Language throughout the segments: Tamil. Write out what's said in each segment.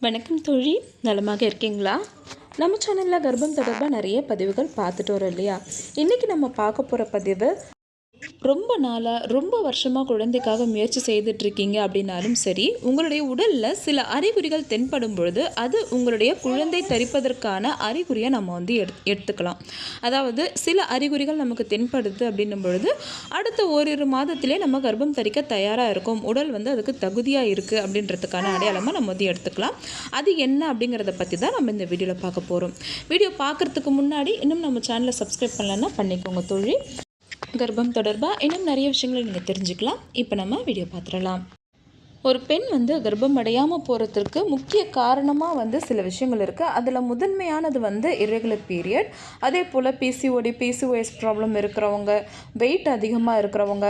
வணக்கம் தோழி. நலமாக இருக்கீங்களா? நம்ம சேனலில் கர்ப்பம் தொடர்பாக நிறைய பதிவுகள் பார்த்துட்டு வரோம் இல்லையா? இன்றைக்கி நம்ம பார்க்க போகிற பதிவு ரொம்ப நாளாக ரொம்ப வருஷமாக குழந்தைக்காக முயற்சி செய்துட்ருக்கீங்க அப்படின்னாலும் சரி உங்களுடைய உடலில் சில அறிகுறிகள் தென்படும் பொழுது அது உங்களுடைய குழந்தை தரிப்பதற்கான அறிகுறியை நம்ம வந்து எடு எடுத்துக்கலாம். அதாவது சில அறிகுறிகள் நமக்கு தென்படுது அப்படின்னும் பொழுது அடுத்த ஓரிரு மாதத்திலே நம்ம கர்ப்பம் தரிக்க தயாராக இருக்கும். உடல் வந்து அதுக்கு தகுதியாக இருக்குது அப்படின்றதுக்கான அடையாளமாக நம்ம வந்து எடுத்துக்கலாம். அது என்ன அப்படிங்கிறத பற்றி தான் நம்ம இந்த வீடியோவில் பார்க்க போகிறோம் வீடியோ பார்க்குறதுக்கு முன்னாடி இன்னும் நம்ம சேனலை சப்ஸ்கிரைப் பண்ணலன்னா பண்ணிக்கோங்க தோழி. கர்ப்பம் தொடர்பாக இன்னும் நிறைய விஷயங்களை நீங்கள் தெரிஞ்சுக்கலாம். இப்போ நம்ம வீடியோ பார்த்துடலாம். ஒரு பெண் வந்து கர்ப்பம் அடையாமல் போகிறதுக்கு முக்கிய காரணமாக வந்து சில விஷயங்கள் இருக்குது அதில் முதன்மையானது வந்து இரெகுலர் பீரியட் அதே போல் பிசிஓடி பிசிஓஎஸ் ப்ராப்ளம் இருக்கிறவங்க வெயிட் அதிகமாக இருக்கிறவங்க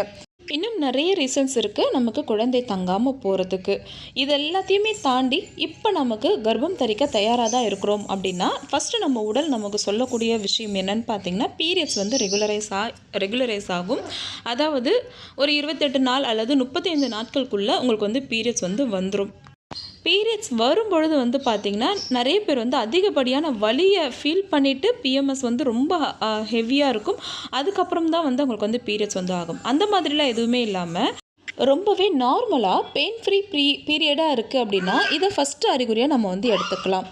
இன்னும் நிறைய ரீசன்ஸ் இருக்குது நமக்கு குழந்தை தங்காமல் போகிறதுக்கு இது எல்லாத்தையுமே தாண்டி இப்போ நமக்கு கர்ப்பம் தரிக்க தயாராக தான் இருக்கிறோம் அப்படின்னா ஃபஸ்ட்டு நம்ம உடல் நமக்கு சொல்லக்கூடிய விஷயம் என்னன்னு பார்த்தீங்கன்னா பீரியட்ஸ் வந்து ரெகுலரைஸ் ஆ ரெகுலரைஸ் ஆகும். அதாவது ஒரு இருபத்தெட்டு நாள் அல்லது முப்பத்தைந்து நாட்களுக்குள்ளே உங்களுக்கு வந்து பீரியட்ஸ் வந்து வந்துடும் பீரியட்ஸ் வரும்பொழுது வந்து பார்த்திங்கன்னா நிறைய பேர் வந்து அதிகப்படியான வலியை ஃபீல் பண்ணிவிட்டு பிஎம்எஸ் வந்து ரொம்ப ஹெவியாக இருக்கும். அதுக்கப்புறம் தான் வந்து அவங்களுக்கு வந்து பீரியட்ஸ் வந்து ஆகும். அந்த மாதிரிலாம் எதுவுமே இல்லாமல் ரொம்பவே நார்மலாக பெயின் ஃப்ரீ ப்ரீ பீரியடாக இருக்குது அப்படின்னா இதை ஃபஸ்ட்டு அறிகுறியாக நம்ம வந்து எடுத்துக்கலாம்.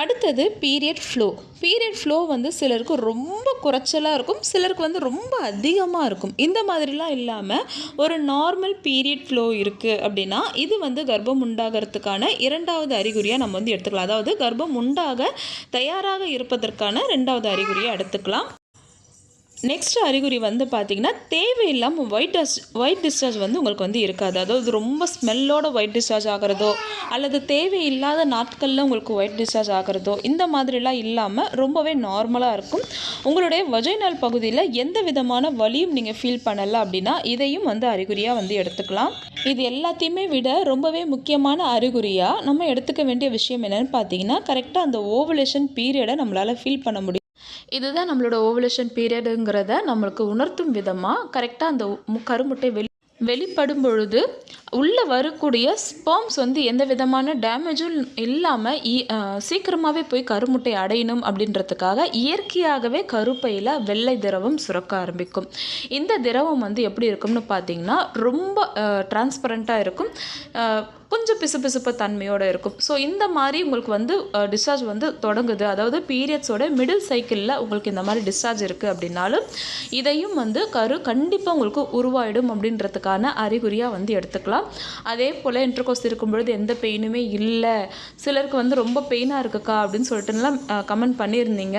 அடுத்தது பீரியட் ஃப்ளோ பீரியட் ஃப்ளோ வந்து சிலருக்கு ரொம்ப குறைச்சலாக இருக்கும் சிலருக்கு வந்து ரொம்ப அதிகமாக இருக்கும். இந்த மாதிரிலாம் இல்லாமல் ஒரு நார்மல் பீரியட் ஃப்ளோ இருக்குது அப்படின்னா இது வந்து கர்ப்பம் உண்டாகிறதுக்கான இரண்டாவது அறிகுறியாக நம்ம வந்து எடுத்துக்கலாம். அதாவது கர்ப்பம் உண்டாக தயாராக இருப்பதற்கான ரெண்டாவது அறிகுறியாக எடுத்துக்கலாம். நெக்ஸ்ட் அறிகுறி வந்து பார்த்திங்கன்னா தேவையில்லாமல் ஒயிட் டஸ் ஒயிட் டிஸ்சார்ஜ் வந்து உங்களுக்கு வந்து இருக்காது. அதாவது ரொம்ப ஸ்மெல்லோட ஒயிட் டிஸ்சார்ஜ் ஆகிறதோ அல்லது தேவையில்லாத நாட்களில் உங்களுக்கு ஒயிட் டிஸ்சார்ஜ் ஆகிறதோ இந்த மாதிரிலாம் இல்லாமல் ரொம்பவே நார்மலாக இருக்கும். உங்களுடைய வஜைனால் பகுதியில் எந்த விதமான வலியும் நீங்கள் ஃபீல் பண்ணலை அப்படின்னா இதையும் வந்து அறிகுறியாக வந்து எடுத்துக்கலாம். இது எல்லாத்தையுமே விட ரொம்பவே முக்கியமான அறிகுறியாக நம்ம எடுத்துக்க வேண்டிய விஷயம் என்னென்னு பார்த்தீங்கன்னா கரெக்டாக அந்த ஓவலேஷன் பீரியடை நம்மளால் ஃபீல் பண்ண முடியும். இதுதான் நம்மளோட ஓவலேஷன் பீரியடுங்கிறத நம்மளுக்கு உணர்த்தும் விதமாக கரெக்டாக அந்த கருமுட்டை வெளி வெளிப்படும் பொழுது உள்ளே வரக்கூடிய ஸ்பேம்ஸ் வந்து எந்த விதமான டேமேஜும் இல்லாமல் சீக்கிரமாகவே போய் கருமுட்டை அடையணும் அப்படின்றதுக்காக இயற்கையாகவே கருப்பையில் வெள்ளை திரவம் சுரக்க ஆரம்பிக்கும். இந்த திரவம் வந்து எப்படி இருக்கும்னு பார்த்தீங்கன்னா ரொம்ப டிரான்ஸ்பரண்ட்டாக இருக்கும். கொஞ்சம் பிசுபிசுப்பு தன்மையோடு இருக்கும். ஸோ இந்த மாதிரி உங்களுக்கு வந்து டிஸ்சார்ஜ் வந்து தொடங்குது. அதாவது பீரியட்ஸோட மிடில் சைக்கிளில் உங்களுக்கு இந்த மாதிரி டிஸ்சார்ஜ் இருக்குது அப்படின்னாலும் இதையும் வந்து கரு கண்டிப்பாக உங்களுக்கு உருவாயிடும் அப்படின்றதுக்கான அறிகுறியாக வந்து எடுத்துக்கலாம். அதே போல் இன்டர்கோஸ் இருக்கும் பொழுது எந்த பெயினுமே இல்லை. சிலருக்கு வந்து ரொம்ப பெயினாக இருக்குக்கா அப்படின்னு சொல்லிட்டுலாம் கமெண்ட் பண்ணியிருந்தீங்க.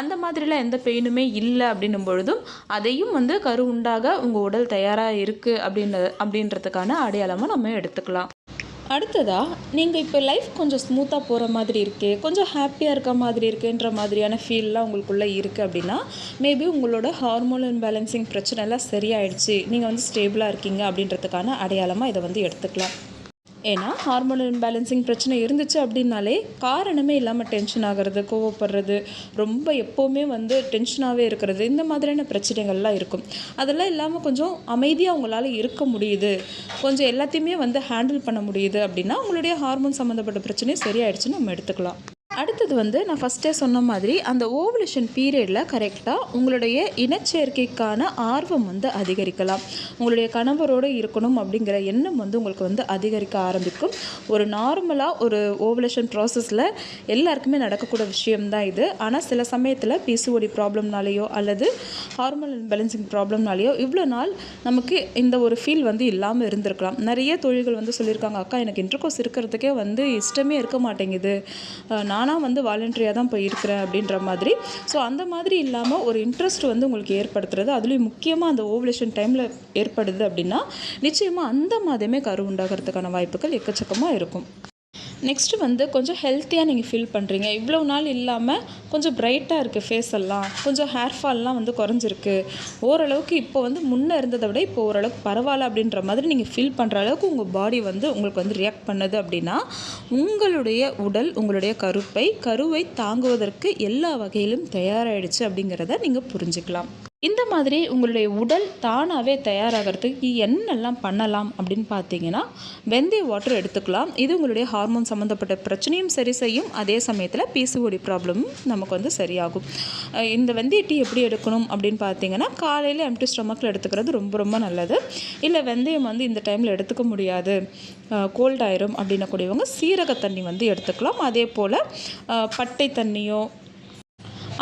அந்த மாதிரிலாம் எந்த பெயினுமே இல்லை அப்படின்னும் பொழுதும் அதையும் வந்து கரு உண்டாக உங்கள் உடல் தயாராக இருக்குது அப்படின்ற அப்படின்றதுக்கான அடையாளமாக நம்ம எடுத்துக்கலாம். அடுத்ததாக நீங்கள் இப்போ லைஃப் கொஞ்சம் ஸ்மூத்தாக போகிற மாதிரி இருக்கே கொஞ்சம் ஹாப்பியாக இருக்க மாதிரி இருக்குன்ற மாதிரியான ஃபீல்லாம் உங்களுக்குள்ளே இருக்குது அப்படின்னா மேபி உங்களோட ஹார்மோன் இன்பேலன்சிங் பிரச்சனைலாம் சரியாயிடுச்சு நீங்கள் வந்து ஸ்டேபிளாக இருக்கீங்க அப்படின்றதுக்கான அடையாளமாக இதை வந்து எடுத்துக்கலாம். ஏன்னா ஹார்மோன் இம்பேலன்சிங் பிரச்சனை இருந்துச்சு அப்படின்னாலே காரணமே இல்லாமல் டென்ஷன் ஆகிறது கோவப்படுறது ரொம்ப எப்போவுமே வந்து டென்ஷனாகவே இருக்கிறது இந்த மாதிரியான பிரச்சனைகள்லாம் இருக்கும். அதெல்லாம் இல்லாமல் கொஞ்சம் அமைதியாக அவங்களால இருக்க முடியுது. கொஞ்சம் எல்லாத்தையுமே வந்து ஹேண்டில் பண்ண முடியுது அப்படின்னா உங்களுடைய ஹார்மோன் சம்மந்தப்பட்ட பிரச்சனையும் சரியாயிடுச்சுன்னு நம்ம எடுத்துக்கலாம். அடுத்தது வந்து நான் ஃபஸ்ட்டே சொன்ன மாதிரி அந்த ஓவலேஷன் பீரியடில் கரெக்டாக உங்களுடைய இனச்சேர்க்கைக்கான ஆர்வம் வந்து அதிகரிக்கலாம். உங்களுடைய கணவரோடு இருக்கணும் அப்படிங்கிற எண்ணம் வந்து உங்களுக்கு வந்து அதிகரிக்க ஆரம்பிக்கும். ஒரு நார்மலாக ஒரு ஓவலேஷன் ப்ராசஸில் எல்லாருக்குமே நடக்கக்கூடிய விஷயம்தான் இது. ஆனால் சில சமயத்தில் பிசிஓடி ப்ராப்ளம்னாலேயோ அல்லது ஹார்மோன் பேலன்சிங் ப்ராப்ளம்னாலேயோ இவ்வளோ நாள் நமக்கு இந்த ஒரு ஃபீல் வந்து இல்லாமல் இருந்திருக்கலாம். நிறைய தொழில்கள் வந்து சொல்லியிருக்காங்க அக்கா எனக்கு இன்டர்கோஸ் இருக்கிறதுக்கே வந்து இஷ்டமே இருக்க மாட்டேங்குது. நான் நானாக வந்து வாலண்டரியாக தான் போய் இருக்கிறேன் அப்படின்ற மாதிரி. ஸோ அந்த மாதிரி இல்லாமல் ஒரு இன்ட்ரெஸ்ட் வந்து உங்களுக்கு ஏற்படுத்துறது அதுலேயும் முக்கியமாக அந்த ஓவலேஷன் டைமில் ஏற்படுது அப்படின்னா நிச்சயமாக அந்த மாதமே கரு உண்டாகிறதுக்கான வாய்ப்புகள் எக்கச்சக்கமாக இருக்கும். நெக்ஸ்ட்டு வந்து கொஞ்சம் ஹெல்த்தியாக நீங்கள் ஃபீல் பண்ணுறீங்க இவ்வளோ நாள் இல்லாமல் கொஞ்சம் பிரைட்டாக இருக்குது ஃபேஸ் எல்லாம். கொஞ்சம் ஹேர் ஃபால்லாம் வந்து குறைஞ்சிருக்கு. ஓரளவுக்கு இப்போ வந்து முன்னே இருந்ததை விட இப்போ ஓரளவுக்கு பரவாயில்ல அப்படின்ற மாதிரி நீங்கள் ஃபீல் பண்ணுற அளவுக்கு உங்கள் பாடி வந்து உங்களுக்கு வந்து ரியாக்ட் பண்ணுது அப்படின்னா உங்களுடைய உடல் உங்களுடைய கருப்பை கருவை தாங்குவதற்கு எல்லா வகையிலும் தயாராகிடுச்சு அப்படிங்கிறத நீங்கள் புரிஞ்சுக்கலாம். இந்த மாதிரி உங்களுடைய உடல் தானாகவே தயாராகிறதுக்கு என்னெல்லாம் பண்ணலாம் அப்படின்னு பார்த்தீங்கன்னா வெந்தய வாட்டர் எடுத்துக்கலாம். இது உங்களுடைய ஹார்மோன் சம்மந்தப்பட்ட பிரச்சனையும் சரி செய்யும். அதே சமயத்தில் பிசிஓடி ப்ராப்ளமும் நமக்கு வந்து சரியாகும். இந்த வெந்தய டீ எப்படி எடுக்கணும் அப்படின்னு பார்த்தீங்கன்னா காலையில் எம்டி ஸ்டொமக்கில் எடுத்துக்கிறது ரொம்ப ரொம்ப நல்லது. இல்லை வெந்தயம் வந்து இந்த டைமில் எடுத்துக்க முடியாது. கோல்ட் ஆயிரும் அப்படின்னக்கூடியவங்க சீரக தண்ணி வந்து எடுத்துக்கலாம். அதே போல் பட்டை தண்ணியோ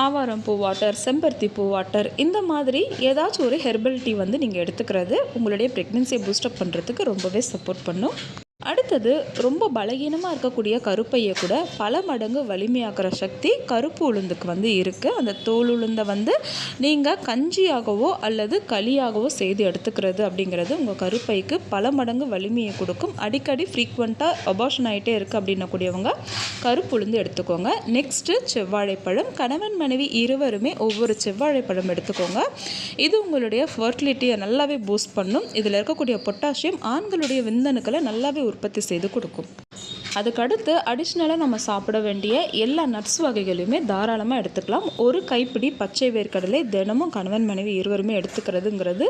ஆவாரம் பூ வாட்டர் செம்பருத்தி பூ வாட்டர் இந்த மாதிரி ஏதாச்சும் ஒரு ஹெர்பல் டீ வந்து நீங்கள் எடுத்துக்கிறது உங்களுடைய ப்ரெக்னென்சியை பூஸ்டப் பண்ணுறதுக்கு ரொம்பவே சப்போர்ட் பண்ணும். அடுத்தது ரொம்ப பலகீனமாக இருக்கக்கூடிய கருப்பையை கூட பல மடங்கு வலிமையாக்குற சக்தி கருப்பு உளுந்துக்கு வந்து இருக்குது அந்த தோல் உளுந்தை வந்து நீங்கள் கஞ்சியாகவோ அல்லது களியாகவோ செய்து எடுத்துக்கிறது அப்படிங்கிறது உங்கள் கருப்பைக்கு பல மடங்கு வலிமையை கொடுக்கும். அடிக்கடி ஃப்ரீக்வெண்ட்டாக அபார்ஷன் ஆகிட்டே இருக்குது அப்படின்னக்கூடியவங்க கருப்பு உளுந்து எடுத்துக்கோங்க. நெக்ஸ்ட்டு செவ்வாழைப்பழம். கணவன் மனைவி இருவருமே ஒவ்வொரு செவ்வாழைப்பழம் எடுத்துக்கோங்க. இது உங்களுடைய ஃபர்டிலிட்டியை நல்லாவே பூஸ்ட் பண்ணும். இதில் இருக்கக்கூடிய பொட்டாசியம் ஆண்களுடைய விந்தணுக்களை நல்லாவே உற்பத்தி செய்து கொடுக்கும். அதுக்கடுத்து அடிஷ்னலாக நம்ம சாப்பிட வேண்டிய எல்லா நட்ஸ் வகைகளையுமே தாராளமாக எடுத்துக்கலாம். ஒரு கைப்பிடி பச்சை வேர்க்கடலை தினமும் கணவன் மனைவி இருவருமே எடுத்துக்கிறதுங்கிறது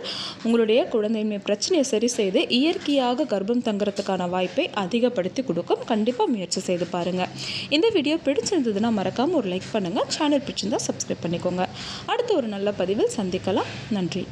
உங்களுடைய குழந்தைமை பிரச்சனையை சரி செய்து இயற்கையாக கர்ப்பம் தங்குறதுக்கான வாய்ப்பை அதிகப்படுத்தி கொடுக்கும். கண்டிப்பாக முயற்சி செய்து பாருங்கள் இந்த வீடியோ பிடிச்சிருந்ததுன்னா மறக்காமல் ஒரு லைக் பண்ணுங்கள் சேனல் பிடிச்சிருந்தால் சப்ஸ்கிரைப் பண்ணிக்கோங்க. அடுத்து ஒரு நல்ல பதிவில் சந்திக்கலாம். நன்றி.